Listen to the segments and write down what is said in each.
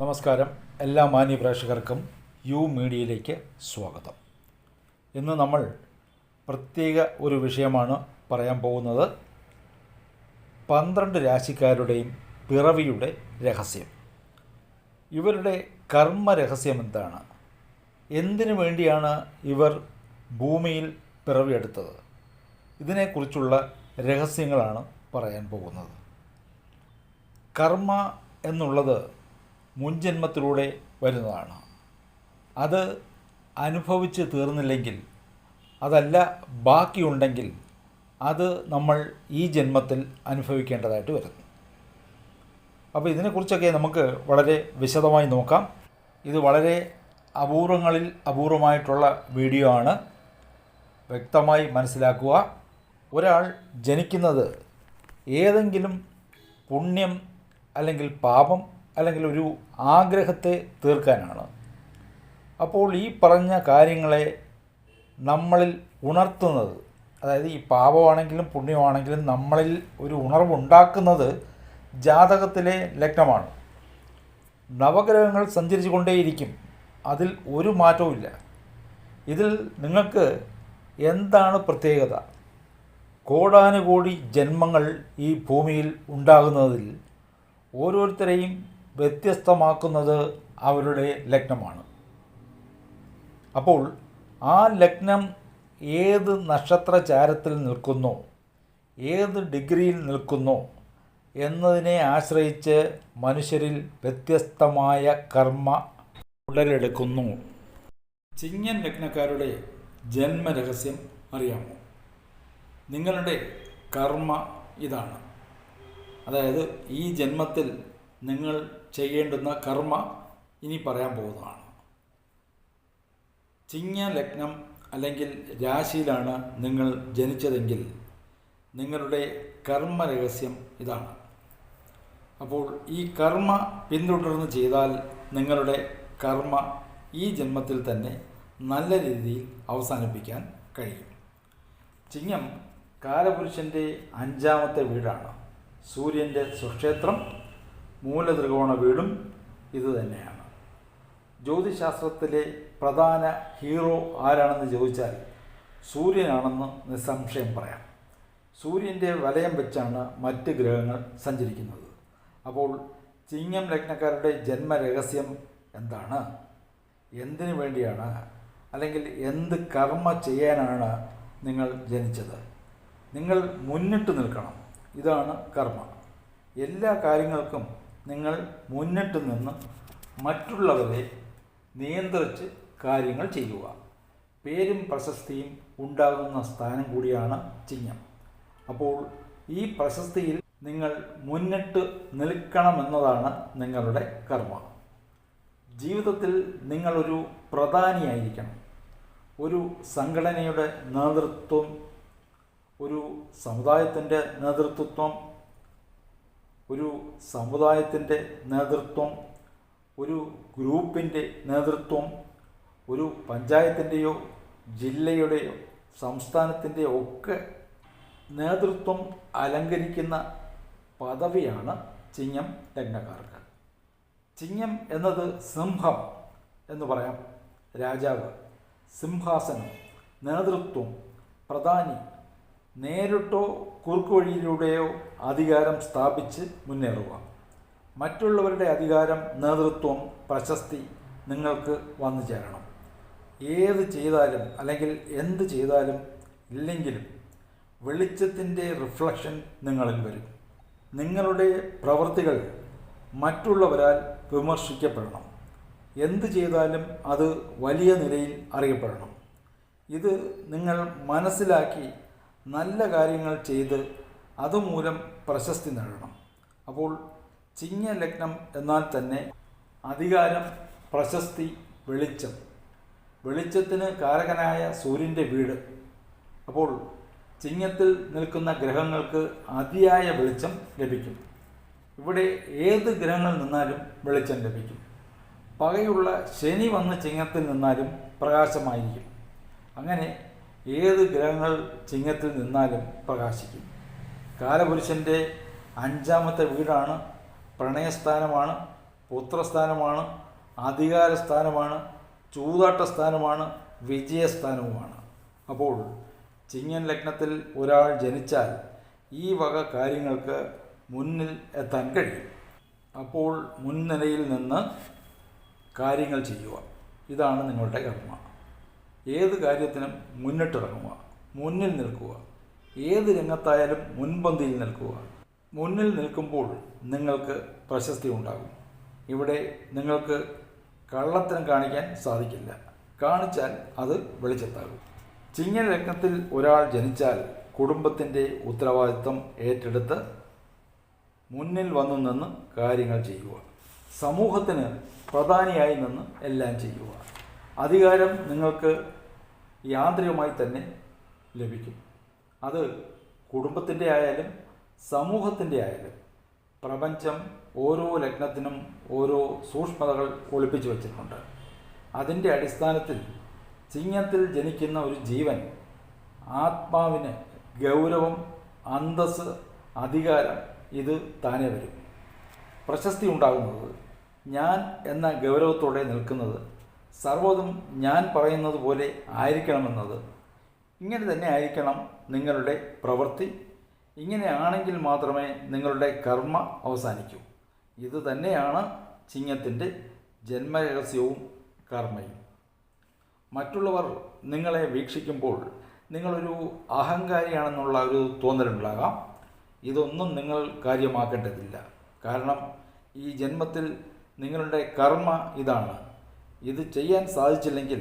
നമസ്കാരം. എല്ലാ മാന്യ പ്രേക്ഷകർക്കും യു മീഡിയയിലേക്ക് സ്വാഗതം. ഇന്ന് നമ്മൾ പ്രത്യേക ഒരു വിഷയമാണ് പറയാൻ പോകുന്നത്. പന്ത്രണ്ട് രാശിക്കാരുടെയും പിറവിയുടെ രഹസ്യം. ഇവരുടെ കർമ്മ രഹസ്യം എന്താണ്? എന്തിനു വേണ്ടിയാണ് ഇവർ ഭൂമിയിൽ പിറവിയെടുത്തത് ഇതിനെക്കുറിച്ചുള്ള രഹസ്യങ്ങളാണ് പറയാൻ പോകുന്നത്. കർമ്മ എന്നുള്ളത് മുൻജന്മത്തിലൂടെ വരുന്നതാണ്. അത് അനുഭവിച്ച് തീർന്നില്ലെങ്കിൽ അതല്ല ബാക്കിയുണ്ടെങ്കിൽ അത് നമ്മൾ ഈ ജന്മത്തിൽ അനുഭവിക്കേണ്ടതായിട്ട് വരുന്നു. അപ്പോൾ ഇതിനെക്കുറിച്ചൊക്കെ നമുക്ക് വളരെ വിശദമായി നോക്കാം. ഇത് വളരെ അപൂർവങ്ങളിൽ അപൂർവമായിട്ടുള്ള വീഡിയോ ആണ്. വ്യക്തമായി മനസ്സിലാക്കുക. ഒരാൾ ജനിക്കുന്നത് ഏതെങ്കിലും പുണ്യം അല്ലെങ്കിൽ പാപം അല്ലെങ്കിൽ ഒരു ആഗ്രഹത്തെ തീർക്കാനാണ്. അപ്പോൾ ഈ പറഞ്ഞ കാര്യങ്ങളെ നമ്മളിൽ ഉണർത്തുന്നത് അതായത് ഈ പാപമാണെങ്കിലും പുണ്യമാണെങ്കിലും നമ്മളിൽ ഒരു ഉണർവുണ്ടാക്കുന്നത് ജാതകത്തിലെ ലഗ്നമാണ്. നവഗ്രഹങ്ങൾ സഞ്ചരിച്ചു കൊണ്ടേയിരിക്കും അതിൽ ഒരു മാറ്റവുമില്ല ഇതിൽ നിങ്ങൾക്ക് എന്താണ് പ്രത്യേകത? കോടാനുകോടി ജന്മങ്ങൾ ഈ ഭൂമിയിൽ ഉണ്ടാകുന്നതിൽ ഓരോരുത്തരെയും വ്യത്യസ്തമാക്കുന്നത് അവരുടെ ലഗ്നമാണ്. അപ്പോൾ ആ ലഗ്നം ഏത് നക്ഷത്രചാരത്തിൽ നിൽക്കുന്നോ ഏത് ഡിഗ്രിയിൽ നിൽക്കുന്നോ എന്നതിനെ ആശ്രയിച്ച് മനുഷ്യരിൽ വ്യത്യസ്തമായ കർമ്മ ഉടലെടുക്കുന്നു. ചിങ്ങൻ ലഗ്നക്കാരുടെ ജന്മരഹസ്യം അറിയാമോ? നിങ്ങളുടെ കർമ്മ ഇതാണ്. അതായത് ഈ ജന്മത്തിൽ നിങ്ങൾ ചെയ്യേണ്ടുന്ന കർമ്മ ഇനി പറയാൻ പോകുന്നതാണ്. ചിങ്ങ ലഗ്നം അല്ലെങ്കിൽ രാശിയിലാണ് നിങ്ങൾ ജനിച്ചതെങ്കിൽ നിങ്ങളുടെ കർമ്മ രഹസ്യം ഇതാണ്. അപ്പോൾ ഈ കർമ്മ പിന്തുടർന്ന് ചെയ്താൽ നിങ്ങളുടെ കർമ്മ ഈ ജന്മത്തിൽ തന്നെ നല്ല രീതിയിൽ അവസാനിപ്പിക്കാൻ കഴിയും. ചിങ്ങം കാലപുരുഷന്റെ അഞ്ചാമത്തെ വീടാണ്. സൂര്യന്റെ സുക്ഷേത്രം മൂലത്രികോണ വീടും ഇതുതന്നെയാണ് ജ്യോതിശാസ്ത്രത്തിലെ പ്രധാന ഹീറോ ആരാണെന്ന് ചോദിച്ചാൽ സൂര്യനാണെന്ന് നിസ്സംശയം പറയാം. സൂര്യന്റെ വലയം വെച്ചാണ് മറ്റ് ഗ്രഹങ്ങൾ സഞ്ചരിക്കുന്നത്. അപ്പോൾ ചിങ്ങം ലഗ്നക്കാരുടെ ജന്മരഹസ്യം എന്താണ്? എന്തിനു വേണ്ടിയാണ്? അല്ലെങ്കിൽ എന്ത് കർമ്മ ചെയ്യാനാണ് നിങ്ങൾ ജനിച്ചത്? നിങ്ങൾ മുന്നിട്ട് നിൽക്കണം. ഇതാണ് കർമ്മ. എല്ലാ കാര്യങ്ങൾക്കും നിങ്ങൾ മുന്നിട്ട് നിന്ന് മറ്റുള്ളവരെ നിയന്ത്രിച്ച് കാര്യങ്ങൾ ചെയ്യുക. പേരും പ്രശസ്തിയും ഉണ്ടാകുന്ന സ്ഥാനം കൂടിയാണ് ചിങ്ങം അപ്പോൾ ഈ പ്രശസ്തിയിൽ നിങ്ങൾ മുന്നിട്ട് നിൽക്കണമെന്നതാണ് നിങ്ങളുടെ കർമ്മ. ജീവിതത്തിൽ നിങ്ങളൊരു പ്രധാനിയായിരിക്കണം. ഒരു സംഘടനയുടെ നേതൃത്വം ഒരു സമുദായത്തിന്റെ നേതൃത്വം ഒരു സമുദായത്തിന്റെ നേതൃത്വം ഒരു ഗ്രൂപ്പിന്റെ നേതൃത്വം ഒരു പഞ്ചായത്തിന്റെയോ ജില്ലയുടെയോ സംസ്ഥാനത്തിന്റെയോ ഒക്കെ നേതൃത്വം അലങ്കരിക്കുന്ന പദവിയാണ് ചിങ്ങം ലഗ്നക്കാർക്ക് ചിങ്ങം എന്നത് സിംഹം എന്ന് പറയാം രാജാവ്. സിംഹാസനം നേതൃത്വം പ്രധാനി നേരിട്ടോ കുറുക്കുവഴിയിലൂടെയോ അധികാരം സ്ഥാപിച്ച് മുന്നേറുക. മറ്റുള്ളവരുടെ അധികാരം നേതൃത്വം പ്രശസ്തി നിങ്ങൾക്ക് വന്നു ചേരണം. ഏത് ചെയ്താലും അല്ലെങ്കിൽ എന്ത് ചെയ്താലും ഇല്ലെങ്കിലും വെളിച്ചത്തിന്റെ റിഫ്ലക്ഷൻ നിങ്ങളിൽ വരും. നിങ്ങളുടെ പ്രവൃത്തികൾ മറ്റുള്ളവരാൽ വിമർശിക്കപ്പെടണം. എന്ത് ചെയ്താലും അത് വലിയ നിലയിൽ അറിയപ്പെടണം. ഇത് നിങ്ങൾ മനസ്സിലാക്കി നല്ല കാര്യങ്ങൾ ചെയ്ത് അതുമൂലം പ്രശസ്തി നേടണം. അപ്പോൾ ചിങ്ങ ലഗ്നം എന്നാൽ തന്നെ അധികാരം പ്രശസ്തി വെളിച്ചം. വെളിച്ചത്തിന് കാരകനായ സൂര്യന്റെ വീട്. അപ്പോൾ ചിങ്ങത്തിൽ നിൽക്കുന്ന ഗ്രഹങ്ങൾക്ക് അതിയായ വെളിച്ചം ലഭിക്കും. ഇവിടെ ഏത് ഗ്രഹങ്ങൾ നിന്നാലും വെളിച്ചം ലഭിക്കും. പകയുള്ള ശനി വന്ന് ചിങ്ങത്തിൽ നിന്നാലും പ്രകാശമായിരിക്കും. അങ്ങനെ ഏത് ഗ്രഹങ്ങൾ ചിങ്ങത്തിൽ നിന്നാലും പ്രകാശിക്കും. കാലപുരുഷന്റെ അഞ്ചാമത്തെ വീടാണ് പ്രണയസ്ഥാനമാണ് പുത്രസ്ഥാനമാണ് അധികാരസ്ഥാനമാണ് ചൂതാട്ട സ്ഥാനമാണ് വിജയസ്ഥാനവുമാണ്. അപ്പോൾ ചിങ്ങൻ ലഗ്നത്തിൽ ഒരാൾ ജനിച്ചാൽ ഈ വക കാര്യങ്ങൾക്ക് മുന്നിൽ എത്താൻ കഴിയും. അപ്പോൾ മുൻനിരയിൽ നിന്ന് കാര്യങ്ങൾ ചെയ്യുക. ഇതാണ് നിങ്ങളുടെ കർമ്മ. ഏത് കാര്യത്തിനും മുന്നിട്ടിറങ്ങുക മുന്നിൽ നിൽക്കുക. ഏത് രംഗത്തായാലും മുൻപന്തിയിൽ നിൽക്കുക. മുന്നിൽ നിൽക്കുമ്പോൾ നിങ്ങൾക്ക് പ്രശസ്തി ഉണ്ടാകും. ഇവിടെ നിങ്ങൾക്ക് കള്ളത്തരം കാണിക്കാൻ സാധിക്കില്ല. കാണിച്ചാൽ അത് വെളിച്ചത്താകും. ചിങ്ങ ലഗ്നത്തിൽ ഒരാൾ ജനിച്ചാൽ കുടുംബത്തിന്റെ ഉത്തരവാദിത്വം ഏറ്റെടുത്ത് മുന്നിൽ വന്നു നിന്ന് കാര്യങ്ങൾ ചെയ്യുക. സമൂഹത്തിന് പ്രധാനിയായി നിന്ന് എല്ലാം ചെയ്യുക. അധികാരം നിങ്ങൾക്ക് യാന്ത്രികമായി തന്നെ ലഭിക്കും. അത് കുടുംബത്തിന്റെ ആയാലും സമൂഹത്തിന്റെ ആയാലും പ്രപഞ്ചം ഓരോ ലഗ്നത്തിനും ഓരോ സൂക്ഷ്മതകൾ ഒളിപ്പിച്ചു വച്ചിട്ടുണ്ട്. അതിന്റെ അടിസ്ഥാനത്തിൽ ചിങ്ങത്തിൽ ജനിക്കുന്ന ഒരു ജീവൻ ആത്മാവിന് ഗൗരവം അന്തസ് അധികാരം ഇത് താനേ വരും. പ്രശസ്തി ഉണ്ടാകുന്നത് ഞാൻ എന്ന ഗൗരവത്തോടെ നിൽക്കുന്നത് സർവതും ഞാൻ പറയുന്നത് പോലെ ആയിരിക്കണമെന്നത്. ഇങ്ങനെ തന്നെ ആയിരിക്കണം നിങ്ങളുടെ പ്രവൃത്തി. ഇങ്ങനെയാണെങ്കിൽ മാത്രമേ നിങ്ങളുടെ കർമ്മ അവസാനിക്കൂ. ഇത് തന്നെയാണ് ചിങ്ങത്തിന്റെ ജന്മരഹസ്യവും കർമ്മയും. മറ്റുള്ളവർ നിങ്ങളെ വീക്ഷിക്കുമ്പോൾ നിങ്ങളൊരു അഹങ്കാരിയാണെന്നുള്ള ഒരു തോന്നലുണ്ടാകാം. ഇതൊന്നും നിങ്ങൾ കാര്യമാക്കേണ്ടതില്ല. കാരണം ഈ ജന്മത്തിൽ നിങ്ങളുടെ കർമ്മ ഇതാണ്. ഇത് ചെയ്യാൻ സാധിച്ചില്ലെങ്കിൽ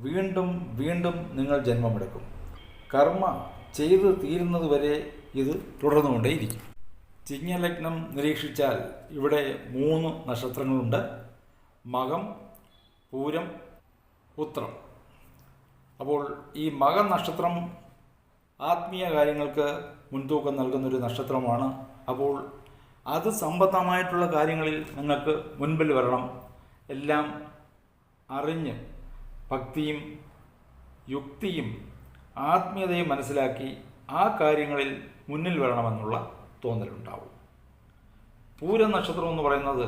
വീണ്ടും വീണ്ടും നിങ്ങൾ ജന്മമെടുക്കും. കർമ്മ ചെയ്തു തീരുന്നതുവരെ ഇത് തുടർന്നുകൊണ്ടേയിരിക്കും. ചിങ്ങലഗ്നം നിരീക്ഷിച്ചാൽ ഇവിടെ മൂന്ന് നക്ഷത്രങ്ങളുണ്ട്. മകം പൂരം ഉത്രം അപ്പോൾ ഈ മകം നക്ഷത്രം ആത്മീയ കാര്യങ്ങൾക്ക് മുൻതൂക്കം നൽകുന്നൊരു നക്ഷത്രമാണ്. അപ്പോൾ അത് സംബന്ധമായിട്ടുള്ള കാര്യങ്ങളിൽ നിങ്ങൾക്ക് മുൻപിൽ വരണം. എല്ലാം അറിഞ്ഞ് ഭക്തിയും യുക്തിയും ആത്മീയതയും മനസ്സിലാക്കി ആ കാര്യങ്ങളിൽ മുന്നിൽ വരണമെന്നുള്ള തോന്നലുണ്ടാവും. പൂര നക്ഷത്രം എന്ന് പറയുന്നത്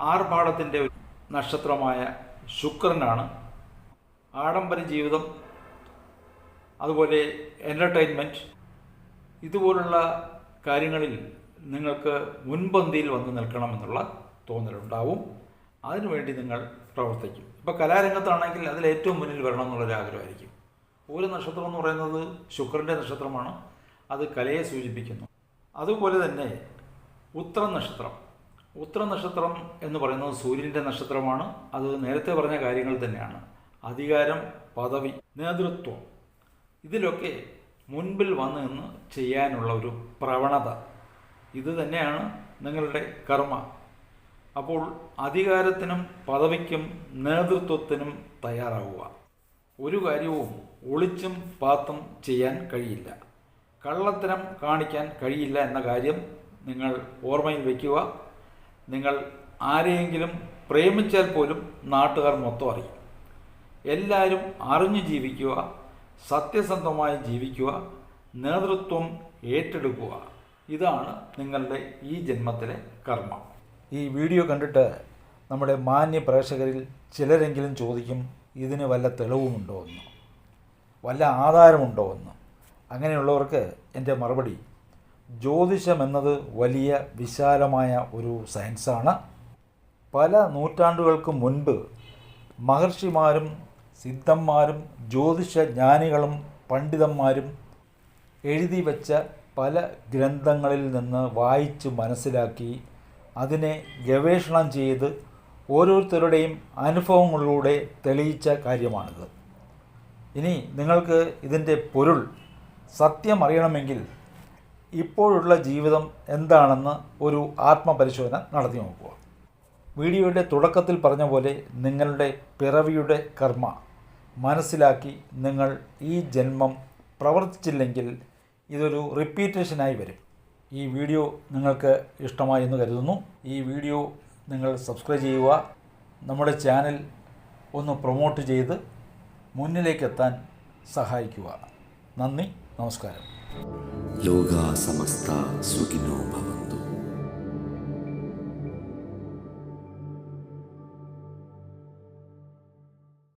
ആർഭാടത്തിന്റെ നക്ഷത്രമായ ശുക്രനാണ്. ആഡംബര ജീവിതം അതുപോലെ എന്റർടൈൻമെന്റ് ഇതുപോലുള്ള കാര്യങ്ങളിൽ നിങ്ങൾക്ക് മുൻപന്തിയിൽ വന്ന് നിൽക്കണമെന്നുള്ള തോന്നലുണ്ടാവും. അതിനുവേണ്ടി നിങ്ങൾ പ്രവർത്തിക്കും. ഇപ്പോൾ കലാരംഗത്താണെങ്കിൽ അതിൽ ഏറ്റവും മുന്നിൽ വരണം എന്നുള്ളൊരു ആഗ്രഹമായിരിക്കും. ഒരു നക്ഷത്രം എന്ന് പറയുന്നത് ശുക്രന്റെ നക്ഷത്രമാണ്. അത് കലയെ സൂചിപ്പിക്കുന്നു. അതുപോലെ തന്നെ ഉത്തര നക്ഷത്രം. ഉത്തര നക്ഷത്രം എന്ന് പറയുന്നത് സൂര്യന്റെ നക്ഷത്രമാണ്. അത് നേരത്തെ പറഞ്ഞ കാര്യങ്ങൾ തന്നെയാണ്. അധികാരം പദവി നേതൃത്വം. ഇതിലൊക്കെ മുൻപിൽ വന്ന് നിന്ന് ചെയ്യാനുള്ള ഒരു പ്രവണത. ഇത് തന്നെയാണ് നിങ്ങളുടെ കർമ്മ. അപ്പോൾ അധികാരത്തിനും പദവിക്കും നേതൃത്വത്തിനും തയ്യാറാവുക. ഒരു കാര്യവും ഒളിച്ചും പാത്തും ചെയ്യാൻ കഴിയില്ല. കള്ളത്തരം കാണിക്കാൻ കഴിയില്ല എന്ന കാര്യം നിങ്ങൾ ഓർമ്മയിൽ വയ്ക്കുക. നിങ്ങൾ ആരെയെങ്കിലും പ്രേമിച്ചാൽ പോലും നാട്ടുകാർ മൊത്തം അറിയും. എല്ലാവരും അറിഞ്ഞു ജീവിക്കുക സത്യസന്ധമായി ജീവിക്കുക നേതൃത്വം ഏറ്റെടുക്കുക. ഇതാണ് നിങ്ങളുടെ ഈ ജന്മത്തിലെ കർമ്മം. ഈ വീഡിയോ കണ്ടിട്ട് നമ്മുടെ മാന്യ പ്രേക്ഷകരിൽ ചിലരെങ്കിലും ചോദിക്കും ഇതിന് വല്ല തെളിവുമുണ്ടോ എന്ന്. വല്ല ആധാരമുണ്ടോ എന്ന്. അങ്ങനെയുള്ളവർക്ക് എന്റെ മറുപടി ജ്യോതിഷം എന്നത് വലിയ വിശാലമായ ഒരു സയൻസാണ്. പല നൂറ്റാണ്ടുകൾക്ക് മുൻപ് മഹർഷിമാരും സിദ്ധന്മാരും ജ്യോതിഷജ്ഞാനികളും പണ്ഡിതന്മാരും എഴുതി വച്ച പല ഗ്രന്ഥങ്ങളിൽ നിന്ന് വായിച്ച് മനസ്സിലാക്കി അതിനെ ഗവേഷണം ചെയ്ത് ഓരോരുത്തരുടെയും അനുഭവങ്ങളിലൂടെ തെളിയിച്ച കാര്യമാണിത്. ഇനി നിങ്ങൾക്ക് ഇതിന്റെ പൊരുൾ സത്യം അറിയണമെങ്കിൽ ഇപ്പോഴുള്ള ജീവിതം എന്താണെന്ന് ഒരു ആത്മപരിശോധന നടത്തി നോക്കുക. വീഡിയോയുടെ തുടക്കത്തിൽ പറഞ്ഞ പോലെ നിങ്ങളുടെ പിറവിയുടെ കർമ്മ മനസ്സിലാക്കി നിങ്ങൾ ഈ ജന്മം പ്രവർത്തിച്ചില്ലെങ്കിൽ ഇതൊരു റിപ്പീറ്റേഷനായി വരും. ഈ വീഡിയോ നിങ്ങൾക്ക് ഇഷ്ടമായി എന്ന് കരുതുന്നു. ഈ വീഡിയോ നിങ്ങൾ സബ്സ്ക്രൈബ് ചെയ്യുക. നമ്മുടെ ചാനൽ ഒന്ന് പ്രൊമോട്ട് ചെയ്ത് മുന്നിലേക്കെത്താൻ സഹായിക്കുക. നന്ദി. നമസ്കാരം. ലോക സമസ്ത സുഖിനോ ഭവന്തു